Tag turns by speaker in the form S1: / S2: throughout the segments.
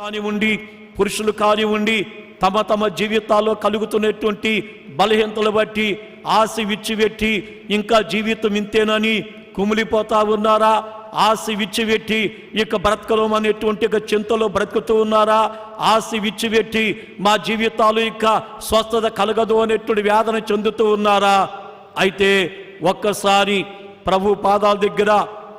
S1: కానివ్వండి పురుషులు కానివ్వండి తమ తమ జీవితాల్లో కలుగుతున్నటువంటి బలహీనతలు బట్టి ఆశ విచ్చిపెట్టి ఇంకా జీవితం ఇంతేనని కుమిలిపోతా ఉన్నారా? ఆశ విచ్చిపెట్టి ఇక బ్రతకలం అనేటువంటి ఒక చింతలో బ్రతుకుతూ ఉన్నారా? ఆశ విచ్చిపెట్టి మా జీవితాలు ఇక స్వస్థత కలగదు అనేటువంటి వేదన చెందుతూ ఉన్నారా? అయితే ఒక్కసారి ప్రభు పాదాల దగ్గర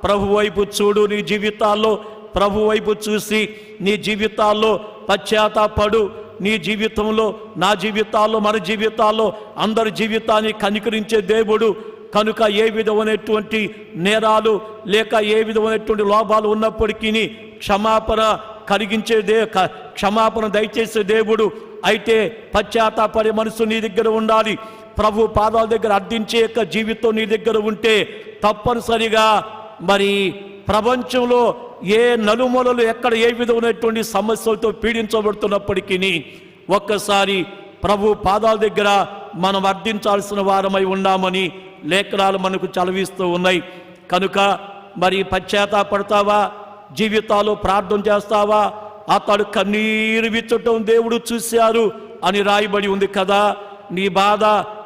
S1: ప్రభు వైపు చూడు నీ జీవితాల్లో ప్రభు వైపు చూసి నీ జీవితాల్లో పశ్చాత్తాపడు. నీ జీవితంలో నా జీవితాల్లో మన జీవితాల్లో అందరి జీవితాన్ని కనికరించే దేవుడు. కనుక ఏ విధమైనటువంటి నేరాలు లేక ఏ విధమైనటువంటి లోపాలు ఉన్నప్పటికీ క్షమాపణ కలిగించే దే క- క్షమాపణ దయచేసే దేవుడు. అయితే పశ్చాత్తాపడే మనసు నీ దగ్గర ఉండాలి. ప్రభు పాదాల దగ్గర అర్థించే యొక్క జీవితం నీ దగ్గర ఉంటే తప్పనిసరిగా మరి ప్రపంచంలో ఏ నలుమూలలు ఎక్కడ ఏ విధమైనటువంటి సమస్యలతో పీడించబడుతున్నప్పటికీ ఒక్కసారి ప్రభు పాదాల దగ్గర మనం అర్థించాల్సిన వారమై ఉన్నామని లేఖనాలు మనకు చలవిస్తూ ఉన్నాయి. కనుక మరి పశ్చాత్తాపడతావా? జీవితాలు ప్రార్థన చేస్తావా? అతడు కన్నీరు విచ్చటం దేవుడు చూశారు అని రాయబడి ఉంది కదా. నీ బాధ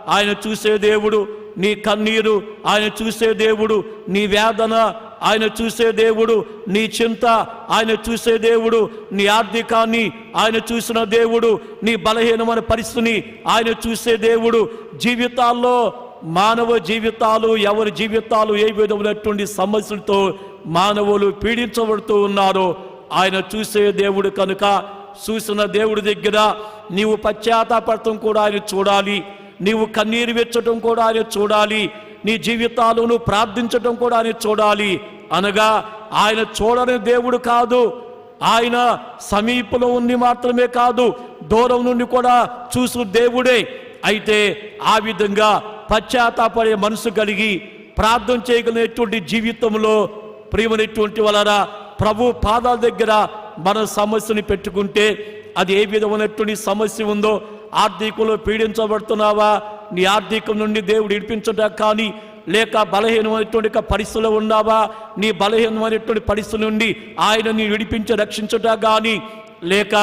S1: ఆయన చూసే దేవుడు నీ కన్నీరు ఆయన చూసే దేవుడు నీ వేదన ఆయన చూసే దేవుడు నీ చింత ఆయన చూసే దేవుడు నీ ఆర్థికాన్ని ఆయన చూసిన దేవుడు నీ బలహీనమైన పరిస్థితిని ఆయన చూసే దేవుడు జీవితాల్లో మానవ జీవితాలు ఎవరి జీవితాలు ఏ విధమైనటువంటి సమస్యలతో మానవులు పీడించబడుతూ ఉన్నారో ఆయన చూసే దేవుడు కనుక చూసిన దేవుడి దగ్గర నీవు పశ్చాత్తాపడటం కూడా ఆయన చూడాలి. నీవు కన్నీరు వెచ్చటం కూడా ఆయన చూడాలి. నీ జీవితాలను ప్రార్థించటం కూడా ఆయన చూడాలి. అనగా ఆయన చూడని దేవుడు కాదు. ఆయన సమీపంలో ఉండి మాత్రమే కాదు దూరం నుండి కూడా చూసు దేవుడే. అయితే ఆ విధంగా పశ్చాత్తాపడే మనసు కలిగి ప్రార్థన చేయగలిగినటువంటి జీవితంలో ప్రియమైనటువంటి వలన ప్రభు పాదాల దగ్గర మన సమస్యని పెట్టుకుంటే అది ఏ విధమైనటువంటి సమస్య ఉందో ఆర్థికంలో పీడించబడుతున్నావా? నీ ఆర్థికం నుండి దేవుడు ఇడిపించడా కానీ లేక బలహీనమైనటువంటి పరిస్థితులు ఉన్నావా? నీ బలహీనమైనటువంటి పరిస్థితి నుండి ఆయన నీ విడిపించి రక్షించట కానీ లేక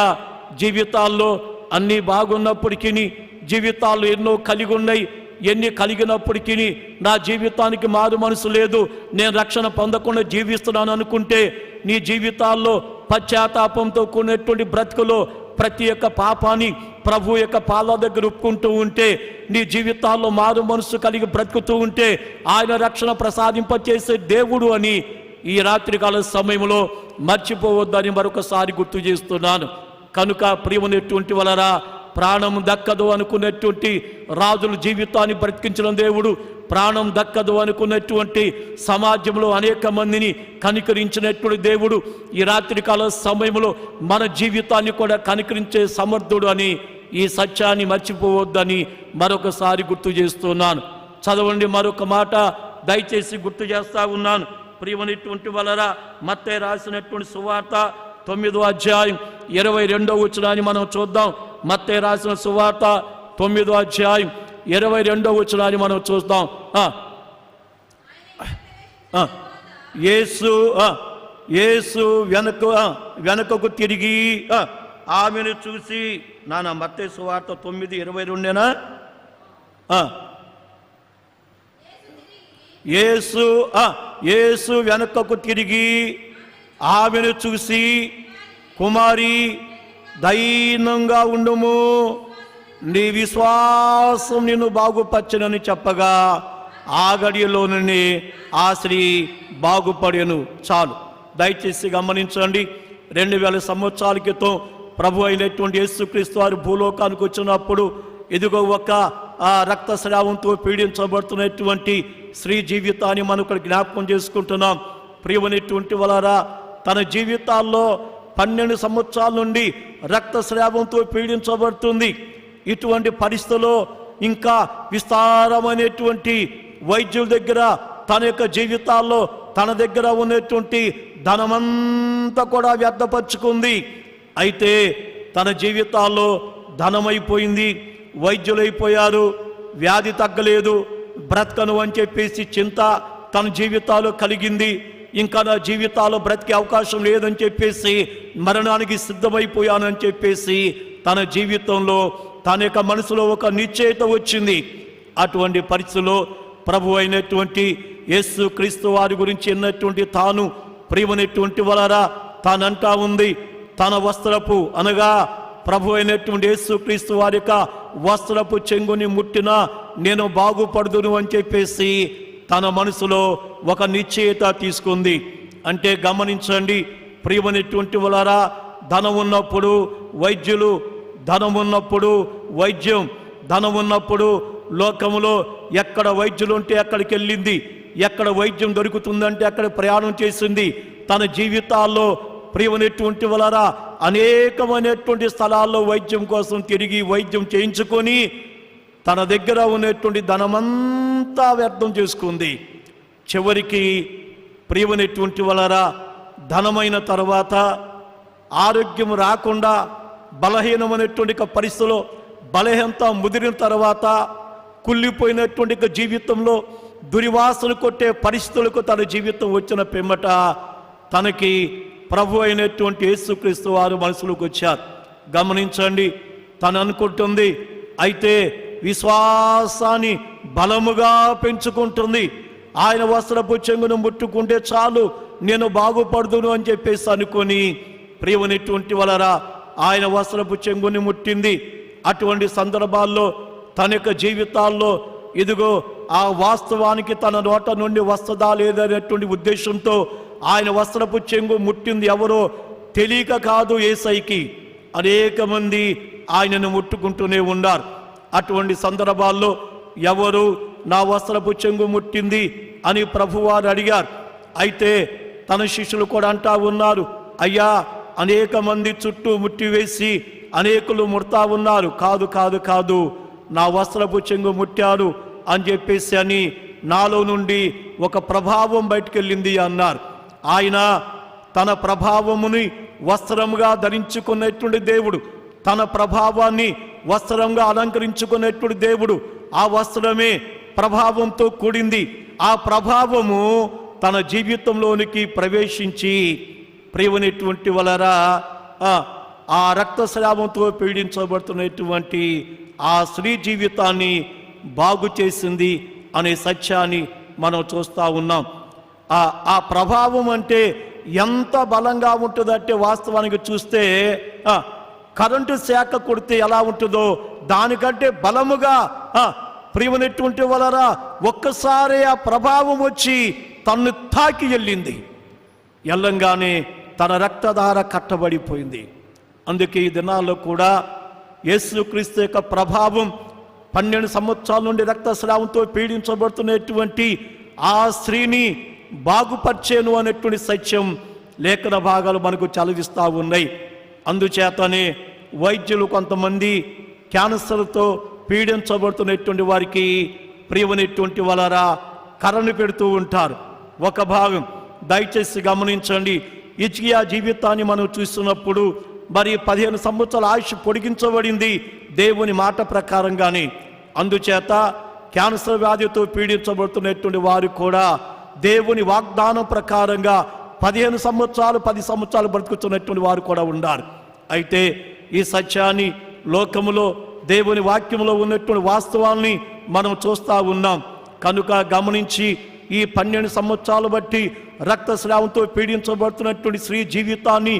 S1: జీవితాల్లో అన్నీ బాగున్నప్పటికీ జీవితాలు ఎన్నో కలిగి ఉన్నాయి ఎన్ని కలిగినప్పటికీ నా జీవితానికి మారు మనసు లేదు. నేను రక్షణ పొందకుండా జీవిస్తున్నాను అనుకుంటే నీ జీవితాల్లో పశ్చాత్తాపంతో కూడినటువంటి బ్రతుకులో ప్రతి ఒక్క పాపాన్ని ప్రభు యొక్క పాల దగ్గర ఒప్పుకుంటూ ఉంటే నీ జీవితాల్లో మారు మనసు కలిగి బ్రతుకుతూ ఉంటే ఆయన రక్షణ ప్రసాదింపచేసే దేవుడు అని ఈ రాత్రికాల సమయంలో మర్చిపోవద్దని మరొకసారి గుర్తు చేస్తున్నాను. కనుక ప్రియమనేటువంటి వలరా ప్రాణం దక్కదు అనుకున్నటువంటి రాజుల జీవితాన్ని బ్రతికించిన దేవుడు ప్రాణం దక్కదు అనుకున్నటువంటి సమాజంలో అనేక మందిని కనికరించినటువంటి దేవుడు ఈ రాత్రికాల సమయంలో మన జీవితాన్ని కూడా కనికరించే సమర్థుడు అని ఈ సత్యాన్ని మర్చిపోవద్దని మరొకసారి గుర్తు చేస్తున్నాను. చదవండి మరొక మాట దయచేసి గుర్తు చేస్తా ఉన్నాను. ప్రియమైనటువంటి వలరా మత్తే రాసినటువంటి సువార్త తొమ్మిదో అధ్యాయం ఇరవై రెండో వచనాన్ని మనం చూద్దాం. మత్తే రాసిన సువార్త తొమ్మిదో అధ్యాయం ఇరవై రెండో వచనాన్ని మనం చూద్దాం. యేసు యేసు వెనక వెనకకు తిరిగి ఆమెను చూసి నాన్న మత్తే సువార్త తొమ్మిది ఇరవై రెండేనా? ఏసు ఏసు వెనుకకు వెనకకు తిరిగి ఆమెను చూసి కుమారి దైనంగా ఉండుము. నీ విశ్వాసం నిన్ను బాగుపచ్చనని చెప్పగా ఆ గడియలోని ఆ స్త్రీ బాగుపడేను. చాలు. దయచేసి గమనించండి. రెండు వేల సంవత్సరాల క్రితం ప్రభు అయినటువంటి యేసుక్రీస్తు వారు భూలోకానికి వచ్చినప్పుడు ఇదిగో ఒక ఆ రక్తస్రావంతో పీడించబడుతున్నటువంటి స్త్రీ జీవితాన్ని మనం ఇక్కడ జ్ఞాపకం చేసుకుంటున్నాం. ప్రియమైనటువంటి వలరా తన జీవితాల్లో పన్నెండు సంవత్సరాల నుండి రక్తస్రావంతో పీడించబడుతుంది. ఇటువంటి పరిస్థితుల్లో ఇంకా విస్తారమైనటువంటి వైద్యుల దగ్గర తన యొక్క జీవితాల్లో తన దగ్గర ఉన్నటువంటి ధనమంతా కూడా వ్యర్థపరుచుకుంది. అయితే తన జీవితాల్లో ధనమైపోయింది వైద్యులైపోయారు వ్యాధి తగ్గలేదు బ్రతకను అని చెప్పేసి చింత తన జీవితాలు కలిగింది. ఇంకా నా జీవితాల్లో బ్రతికే అవకాశం లేదని చెప్పేసి మరణానికి సిద్ధమైపోయానని చెప్పేసి తన జీవితంలో తన యొక్క మనసులో ఒక నిశ్చయిత వచ్చింది. అటువంటి పరిస్థితిలో ప్రభు అయినటువంటి యేసు క్రీస్తు వారి గురించి ఎన్నటువంటి తాను ప్రియమైనటువంటి వలరా తానంటా ఉంది. తన వస్త్రపు అనగా ప్రభు అయినటువంటి యేసుక్రీస్తు వారి యొక్క వస్త్రపు చెంగుని ముట్టినా నేను బాగుపడుదును అని చెప్పేసి తన మనసులో ఒక నిశ్చయత తీసుకుంది. అంటే గమనించండి ప్రియమైనటువంటి వలరా ధనం ఉన్నప్పుడు వైద్యులు ధనం ఉన్నప్పుడు వైద్యం ధనం ఉన్నప్పుడు లోకములో ఎక్కడ వైద్యులు ఉంటే అక్కడికి వెళ్ళింది ఎక్కడ వైద్యం దొరుకుతుందంటే అక్కడ ప్రయాణం చేసింది తన జీవితాల్లో ప్రియమైనటువంటి వలరా అనేకమైనటువంటి స్థలాల్లో వైద్యం కోసం తిరిగి వైద్యం చేయించుకొని తన దగ్గర ఉన్నటువంటి ధనమంతా వ్యర్థం చేసుకుంది. చివరికి ప్రియమైనటువంటి వలరా ధనమైన తర్వాత ఆరోగ్యం రాకుండా బలహీనమైనటువంటి పరిస్థితిలో బలహీనత ముదిరిన తర్వాత కుళ్ళిపోయినటువంటి జీవితంలో దురివాసలు కొట్టే పరిస్థితులకు తన జీవితం వచ్చిన పిమ్మట తనకి ప్రభు అయినటువంటి యేసుక్రీస్తు వారు మనసులోకి వచ్చారు. గమనించండి తను అనుకుంటుంది అయితే విశ్వాసాన్ని బలముగా పెంచుకుంటుంది. ఆయన వస్త్రపు చెంగును ముట్టుకుంటే చాలు నేను బాగుపడుదును అని చెప్పేసి అనుకొని ప్రియమైనటువంటి వలరా ఆయన వస్త్రపు చెంగుని ముట్టింది. అటువంటి సందర్భాల్లో తన యొక్క జీవితాల్లో ఇదిగో ఆ వాస్తవానికి తన నోట నుండి వస్తుందా లేదనేటువంటి ఉద్దేశంతో ఆయన వస్త్రపు చెంగు ముట్టింది ఎవరో తెలియక కాదు ఏసైకి. అనేక మంది ఆయనను ముట్టుకుంటూనే ఉన్నారు. అటువంటి సందర్భాల్లో ఎవరు నా వస్త్రపు చెంగు ముట్టింది అని ప్రభువారు అడిగారు. అయితే తన శిష్యులు కూడా అంటా ఉన్నారు అయ్యా అనేక మంది చుట్టూ ముట్టివేసి అనేకులు ముడతా ఉన్నారు. కాదు కాదు కాదు నా వస్త్రపు చెంగు ముట్టారు అని చెప్పేసి అని నాలో నుండి ఒక ప్రభావం బయటకెళ్ళింది అన్నారు. ఆయన తన ప్రభావముని వస్త్రముగా ధరించుకున్నటువంటి దేవుడు. తన ప్రభావాన్ని వస్త్రంగా అలంకరించుకునేటువంటి దేవుడు. ఆ వస్త్రమే ప్రభావంతో కూడింది. ఆ ప్రభావము తన జీవితంలోనికి ప్రవేశించి ప్రియమైనటువంటి వలరా ఆ రక్తస్రావంతో పీడించబడుతున్నటువంటి ఆ స్త్రీ జీవితాన్ని బాగు చేసింది అనే సత్యాన్ని మనం చూస్తూ ఉన్నాం. ఆ ప్రభావం అంటే ఎంత బలంగా ఉంటుందంటే వాస్తవానికి చూస్తే కరెంటు శాఖ కొడితే ఎలా ఉంటుందో దానికంటే బలముగా ఆ, ప్రియమైనటువంటి వలరా ఒక్కసారి ఆ ప్రభావం వచ్చి తన్ను తాకి వెళ్ళింది. ఎల్లంగానే తన రక్తధార కట్టబడిపోయింది. అందుకే ఈ దినాల్లో కూడా యేసుక్రీస్తు యొక్క ప్రభావం పన్నెండు సంవత్సరాల నుండి రక్తస్రావంతో పీడించబడుతున్నటువంటి ఆ స్త్రీని బాగుపరిచేను అనేటువంటి సత్యం లేఖన భాగాలు మనకు చదివిస్తూ ఉన్నాయి. అందుచేతనే వైద్యులు కొంతమంది క్యాన్సర్తో పీడించబడుతున్నటువంటి వారికి ప్రియమైనటువంటి వలరా కర్రను పెడుతూ ఉంటారు. ఒక భాగం దయచేసి గమనించండి. ఇచ్చియా జీవితాన్ని మనం చూస్తున్నప్పుడు మరి పదిహేను సంవత్సరాల ఆయుష్ పొడిగించబడింది దేవుని మాట ప్రకారంగానే. అందుచేత క్యాన్సర్ వ్యాధితో పీడించబడుతున్నటువంటి వారు కూడా దేవుని వాగ్దానం ప్రకారంగా పదిహేను సంవత్సరాలు పది సంవత్సరాలు బ్రతుకుతున్నటువంటి వారు కూడా ఉన్నారు అయితే ఈ సత్యాన్ని లోకములో దేవుని వాక్యంలో ఉన్నటువంటి వాస్తవాల్ని మనం చూస్తూ ఉన్నాం. కనుక గమనించి ఈ పన్నెండు సంవత్సరాలు బట్టి రక్తస్రావంతో పీడించబడుతున్నటువంటి స్త్రీ జీవితాన్ని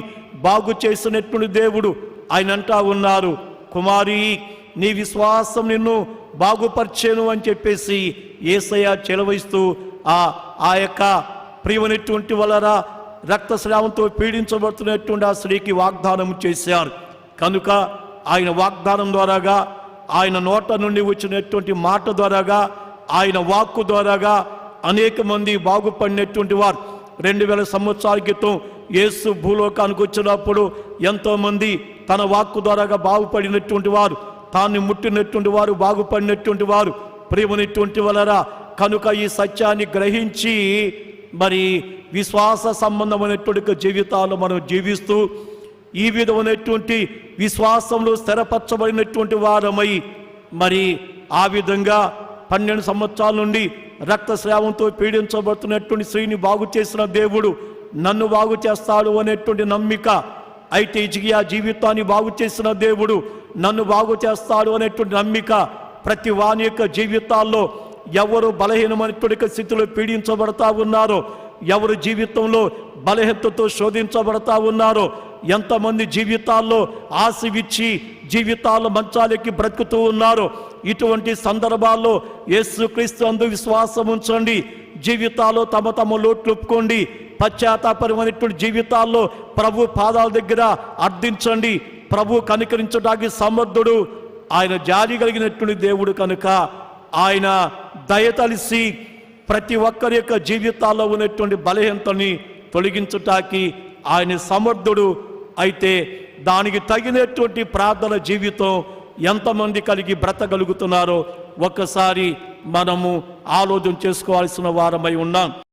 S1: బాగు చేసినటువంటి దేవుడు ఆయన అంటా ఉన్నారు. కుమారి నీ విశ్వాసం నిన్ను బాగుపరిచేను అని చెప్పేసి ఏసయ్య చెలవయిస్తూ ఆ ఆ యొక్క ప్రియమైనటువంటి వలరా రక్తస్రావంతో పీడించబడుతున్నటువంటి ఆ స్త్రీకి వాగ్దానం చేశారు. కనుక ఆయన వాగ్దానం ద్వారాగా ఆయన నోట నుండి వచ్చినటువంటి మాట ద్వారాగా ఆయన వాక్కు ద్వారాగా అనేక మంది బాగుపడినటువంటి వారు. రెండు వేల సంవత్సరాల క్రితం యేసు భూలోకానికి వచ్చినప్పుడు ఎంతోమంది తన వాక్కు ద్వారాగా బాగుపడినటువంటి వారు తాన్ని ముట్టినటువంటి వారు బాగుపడినటువంటి వారు. ప్రియమైనటువంటి వలరా కనుక ఈ సత్యాన్ని గ్రహించి మరి విశ్వాస సంబంధమైనటువంటి జీవితాలు మనం జీవిస్తూ ఈ విధమైనటువంటి విశ్వాసంలో స్థిరపరచబడినటువంటి వారమై మరి ఆ విధంగా పన్నెండు సంవత్సరాల నుండి రక్తస్రావంతో పీడించబడుతున్నటువంటి స్త్రీని బాగు చేసిన దేవుడు నన్ను బాగు చేస్తాడు అనేటువంటి నమ్మిక అయితే ఇజిగియా జీవితాన్ని బాగు చేసిన దేవుడు నన్ను బాగు చేస్తాడు అనేటువంటి నమ్మిక ప్రతి వాని యొక్క జీవితాల్లో ఎవరు బలహీనమైనటువంటి స్థితిలో పీడించబడతా ఉన్నారో ఎవరు జీవితంలో బలహీనతతో శోధించబడతా ఉన్నారో ఎంతమంది జీవితాల్లో ఆశవిచ్చి జీవితాలు మంచాలకి మంచాలెక్కి బ్రతుకుతూ ఉన్నారో ఇటువంటి సందర్భాల్లో యేసుక్రీస్తు అందు విశ్వాసం ఉంచండి జీవితాల్లో తమ తమ లోట్లుపుకోండి పశ్చాత్తాపరమైనటువంటి జీవితాల్లో ప్రభు పాదాల దగ్గర అర్థించండి ప్రభు కనికరించడానికి సమర్థుడు ఆయన జారి కలిగినటువంటి దేవుడు కనుక ఆయన దయతలిసి ప్రతి ఒక్కరి యొక్క జీవితాల్లో ఉన్నటువంటి బలహీనతని తొలగించుటానికి ఆయన సమర్థుడు అయితే దానికి తగినటువంటి ప్రార్థన జీవితం ఎంతమంది కలిగి బ్రతగలుగుతున్నారో ఒక్కసారి మనము ఆలోచన చేసుకోవాల్సిన వారమై ఉన్నాం.